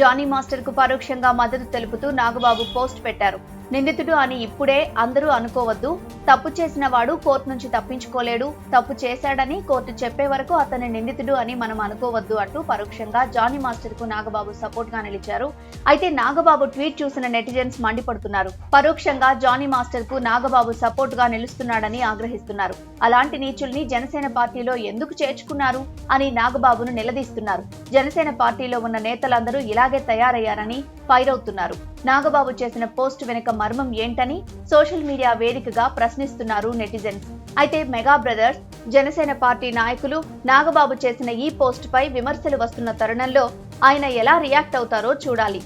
Johnny మాస్టర్కు పరోక్షంగా మద్దతు తెలుపుతూ నాగబాబు పోస్ట్ పెట్టారు. నిందితుడు అని ఇప్పుడే అందరూ అనుకోవద్దు. తప్పు చేసిన వాడు కోర్టు నుంచి తప్పించుకోలేడు. తప్పు చేశాడని కోర్టు చెప్పే వరకు అతని నిందితుడు అని మనం అనుకోవద్దు అంటూ పరోక్షంగా జానీ మాస్టర్కు నాగబాబు సపోర్ట్గా నిలిచారు. అయితే నాగబాబు ట్వీట్ చూసిన నెటిజన్స్ మండిపడుతున్నారు. పరోక్షంగా జానీ మాస్టర్కు నాగబాబు సపోర్ట్గా నిలుస్తున్నాడని ఆగ్రహిస్తున్నారు. అలాంటి నీచుల్ని జనసేన పార్టీలో ఎందుకు చేర్చుకున్నారు అని నాగబాబును నిలదీస్తున్నారు. జనసేన పార్టీలో ఉన్న నేతలందరూ ఇలాగే తయారయ్యారని ఫైర్ అవుతున్నారు. నాగబాబు చేసిన పోస్ట్ వెనుక మర్మం ఏంటని సోషల్ మీడియా వేదికగా ప్రశ్నిస్తున్నారు నెటిజన్స్. అయితే మెగా బ్రదర్స్ జనసేన పార్టీ నాయకులు నాగబాబు చేసిన ఈ పోస్ట్ పై విమర్శలు వస్తున్న తరుణంలో ఆయన ఎలా రియాక్ట్ అవుతారో చూడాలి.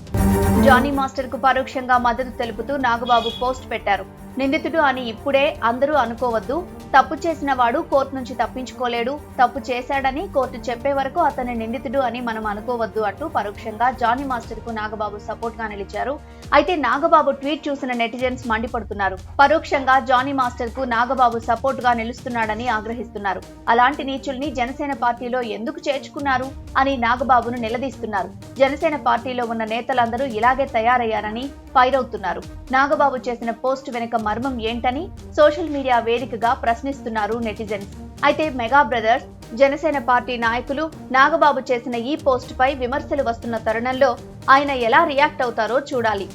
జానీ మాస్టర్కు పరోక్షంగా మద్దతు తెలుపుతూ నాగబాబు పోస్ట్ పెట్టారు. నిందితుడు అని ఇప్పుడే అందరూ అనుకోవద్దు తప్పు చేసిన వాడు కోర్టు నుంచి తప్పించుకోలేడు. తప్పు చేశాడని కోర్టు చెప్పే వరకు అతని నిందితుడు అని మనం అనుకోవద్దు అంటూ పరోక్షంగా జానీ మాస్టర్కు నాగబాబు సపోర్ట్గా నిలిచారు. అయితే నాగబాబు ట్వీట్ చూసిన నెటిజన్స్ మండిపడుతున్నారు. పరోక్షంగా జానీ మాస్టర్కు నాగబాబు సపోర్ట్గా నిలుస్తున్నాడని ఆగ్రహిస్తున్నారు. అలాంటి నీచుల్ని జనసేన పార్టీలో ఎందుకు చేర్చుకున్నారు అని నాగబాబును నిలదీస్తున్నారు. జనసేన పార్టీలో ఉన్న నేతలందరూ ఇలాగే తయారయ్యారని ఫైర్ అవుతున్నారు నాగబాబు చేసిన పోస్ట్ వెనుక మర్మం ఏంటని సోషల్ మీడియా వేదికగా ప్రశ్నిస్తున్నారు నెటిజన్స్. అయితే మెగా బ్రదర్స్ జనసేన పార్టీ నాయకులు నాగబాబు చేసిన ఈ పోస్ట్ పై విమర్శలు వస్తున్న తరుణంలో ఆయన ఎలా రియాక్ట్ అవుతారో చూడాలి.